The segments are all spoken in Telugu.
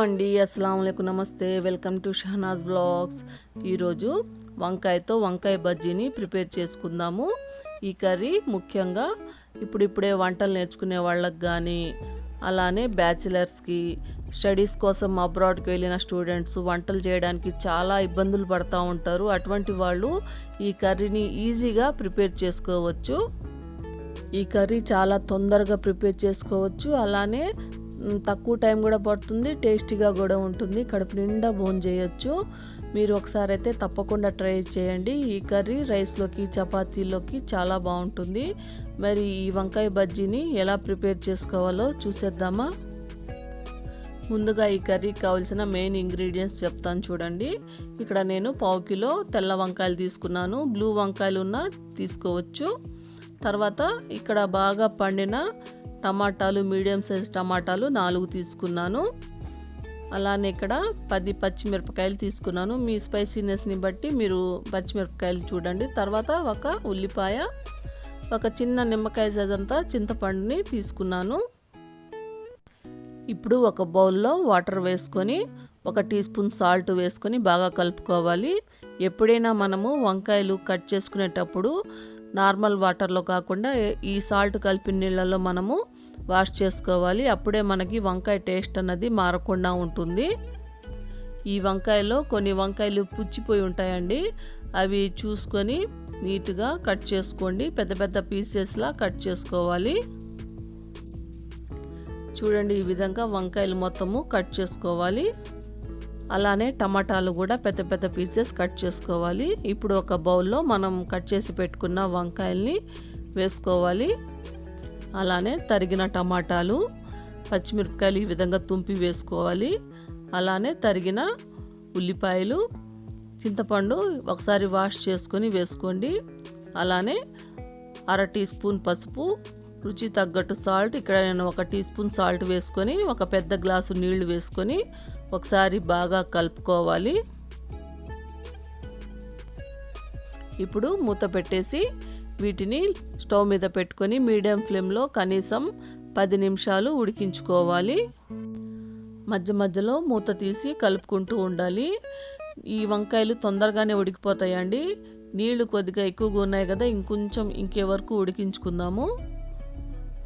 అండి. అస్సలం నమస్తే. Welcome to Shahnaz blogs. ఈరోజు వంకాయతో వంకాయ బజ్జీని ప్రిపేర్ చేసుకుందాము. ఈ కర్రీ ముఖ్యంగా ఇప్పుడిప్పుడే వంటలు నేర్చుకునే వాళ్ళకి కానీ అలానే బ్యాచిలర్స్కి స్టడీస్ కోసం అబ్రాడ్కి వెళ్ళిన స్టూడెంట్స్ వంటలు చేయడానికి చాలా ఇబ్బందులు పడుతూ ఉంటారు. అటువంటి వాళ్ళు ఈ కర్రీని ఈజీగా ప్రిపేర్ చేసుకోవచ్చు. ఈ కర్రీ చాలా తొందరగా ప్రిపేర్ చేసుకోవచ్చు. అలానే తక్కువ టైం కూడా పడుతుంది టేస్టీగా కూడా ఉంటుంది. కడుపు నిండా బోన్ చేయొచ్చు. మీరు ఒకసారి అయితే తప్పకుండా ట్రై చేయండి. ఈ కర్రీ రైస్లోకి చపాతీలోకి చాలా బాగుంటుంది. మరి ఈ వంకాయ బజ్జీని ఎలా ప్రిపేర్ చేసుకోవాలో చూసేద్దామా? ముందుగా ఈ కర్రీకి కావాల్సిన మెయిన్ ఇంగ్రీడియంట్స్ చెప్తాను చూడండి. ఇక్కడ నేను పావు కిలో తెల్ల వంకాయలు తీసుకున్నాను. బ్లూ వంకాయలు ఉన్న తీసుకోవచ్చు. తర్వాత ఇక్కడ బాగా పండిన టమాటాలు మీడియం సైజ్ టమాటాలు నాలుగు తీసుకున్నాను. అలానే ఇక్కడ పది పచ్చిమిరపకాయలు తీసుకున్నాను. మీ స్పైసీనెస్ని బట్టి మీరు పచ్చిమిరపకాయలు చూడండి. తర్వాత ఒక ఉల్లిపాయ ఒక చిన్న నిమ్మకాయ సైజ్ చింతపండుని తీసుకున్నాను. ఇప్పుడు ఒక బౌల్లో వాటర్ వేసుకొని ఒక టీ స్పూన్ సాల్ట్ వేసుకొని బాగా కలుపుకోవాలి. ఎప్పుడైనా మనము వంకాయలు కట్ చేసుకునేటప్పుడు నార్మల్ వాటర్లో కాకుండా ఈ సాల్ట్ కలిపిన నీళ్ళలో మనము వాష్ చేసుకోవాలి. అప్పుడే మనకి వంకాయ టేస్ట్ అన్నది మారకుండా ఉంటుంది. ఈ వంకాయలో కొన్ని వంకాయలు పుచ్చిపోయి ఉంటాయండి. అవి చూసుకొని నీట్గా కట్ చేసుకోండి. పెద్ద పెద్ద పీసెస్లా కట్ చేసుకోవాలి. చూడండి ఈ విధంగా వంకాయలు మొత్తము కట్ చేసుకోవాలి. అలానే టమాటాలు కూడా పెద్ద పెద్ద పీసెస్ కట్ చేసుకోవాలి. ఇప్పుడు ఒక బౌల్లో మనం కట్ చేసి పెట్టుకున్న వంకాయల్ని వేసుకోవాలి. అలానే తరిగిన టమాటాలు పచ్చిమిరపకాయలు ఈ విధంగా తుంపి వేసుకోవాలి. అలానే తరిగిన ఉల్లిపాయలు చింతపండు ఒకసారి వాష్ చేసుకొని వేసుకోండి. అలానే అర టీ స్పూన్ పసుపు రుచి తగ్గట్టు సాల్ట్ ఇక్కడ నేను ఒక టీ స్పూన్ సాల్ట్ వేసుకొని ఒక పెద్ద గ్లాసు నీళ్ళు వేసుకొని ఒకసారి బాగా కలుపుకోవాలి. ఇప్పుడు మూత పెట్టేసి వీటిని స్టవ్ మీద పెట్టుకొని మీడియం ఫ్లేమ్లో కనీసం పది నిమిషాలు ఉడికించుకోవాలి. మధ్య మధ్యలో మూత తీసి కలుపుకుంటూ ఉండాలి. ఈ వంకాయలు తొందరగానే ఉడికిపోతాయండి. నీళ్ళు కొద్దిగా ఎక్కువగా ఉన్నాయి కదా ఇంకొంచెం ఇంకే వరకు ఉడికించుకుందాము.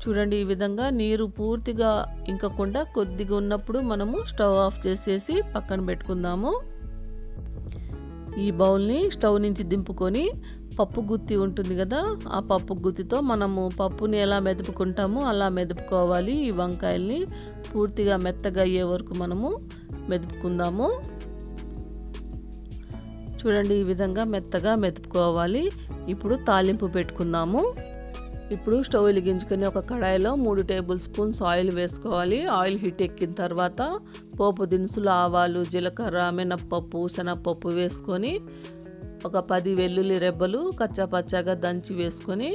చూడండి ఈ విధంగా నీరు పూర్తిగా ఇంకకుండా కొద్దిగా ఉన్నప్పుడు మనము స్టవ్ ఆఫ్ చేసేసి పక్కన పెట్టుకుందాము. ఈ బౌల్ని స్టవ్ నుంచి దింపుకొని పప్పు గుత్తి ఉంటుంది కదా ఆ పప్పు గుత్తితో మనము పప్పుని ఎలా మెదుపుకుంటామో అలా మెదుపుకోవాలి. ఈ వంకాయల్ని పూర్తిగా మెత్తగా అయ్యే వరకు మనము మెదుపుకుందాము. చూడండి ఈ విధంగా మెత్తగా మెదుపుకోవాలి. ఇప్పుడు తాలింపు పెట్టుకుందాము. ఇప్పుడు స్టవ్ వెలిగించుకొని ఒక కడాయిలో మూడు టేబుల్ స్పూన్స్ ఆయిల్ వేసుకోవాలి. ఆయిల్ హీట్ ఎక్కిన తర్వాత పోపు దినుసులు ఆవాలు జీలకర్ర మినప్పప్పు శనగపప్పు వేసుకొని ఒక పది వెల్లుల్లి రెబ్బలు కచ్చాపచ్చాగా దంచి వేసుకొని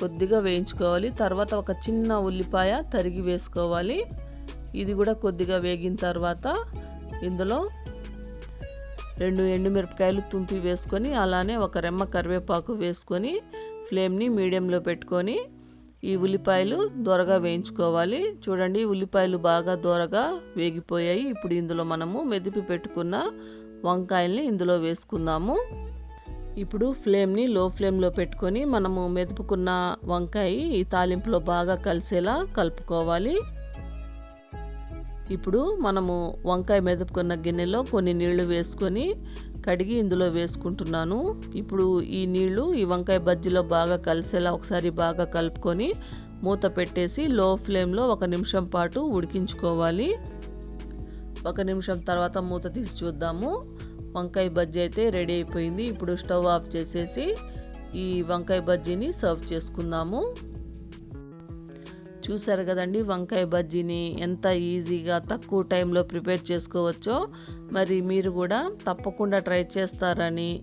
కొద్దిగా వేయించుకోవాలి. తర్వాత ఒక చిన్న ఉల్లిపాయ తరిగి వేసుకోవాలి. ఇది కూడా కొద్దిగా వేగిన తర్వాత ఇందులో రెండు ఎండుమిరపకాయలు తుంపి వేసుకొని అలానే ఒక రెమ్మ కరివేపాకు వేసుకొని ఫ్లేమ్ని మీడియంలో పెట్టుకొని ఈ ఉల్లిపాయలు దోరగా వేయించుకోవాలి. చూడండి ఉల్లిపాయలు బాగా దోరగా వేగిపోయాయి. ఇప్పుడు ఇందులో మనము మెదిపి పెట్టుకున్న వంకాయల్ని ఇందులో వేసుకుందాము. ఇప్పుడు ఫ్లేమ్ని లో ఫ్లేమ్లో పెట్టుకొని మనము మెదుపుకున్న వంకాయ ఈ తాలింపులో బాగా కలిసేలా కలుపుకోవాలి. ఇప్పుడు మనము వంకాయ మెదుపుకున్న గిన్నెలో కొన్ని నీళ్ళు వేసుకొని కడిగి ఇందులో వేసుకుంటున్నాను. ఇప్పుడు ఈ నీళ్ళు ఈ వంకాయ బజ్జీలో బాగా కలిసేలా ఒకసారి బాగా కలుపుకొని మూత పెట్టేసి లో ఫ్లేమ్లో ఒక నిమిషం పాటు ఉడికించుకోవాలి. ఒక నిమిషం తర్వాత మూత తీసి చూద్దాము. వంకాయ బజ్జీ అయితే రెడీ అయిపోయింది. ఇప్పుడు స్టవ్ ఆఫ్ చేసేసి ఈ వంకాయ బజ్జీని సర్వ్ చేసుకుందాము. చూసారు కదండి వంకాయ బజ్జీని ఎంత ఈజీగా తక్కువ టైంలో ప్రిపేర్ చేసుకోవచ్చో. మరి మీరు కూడా తప్పకుండా ట్రై చేస్తారని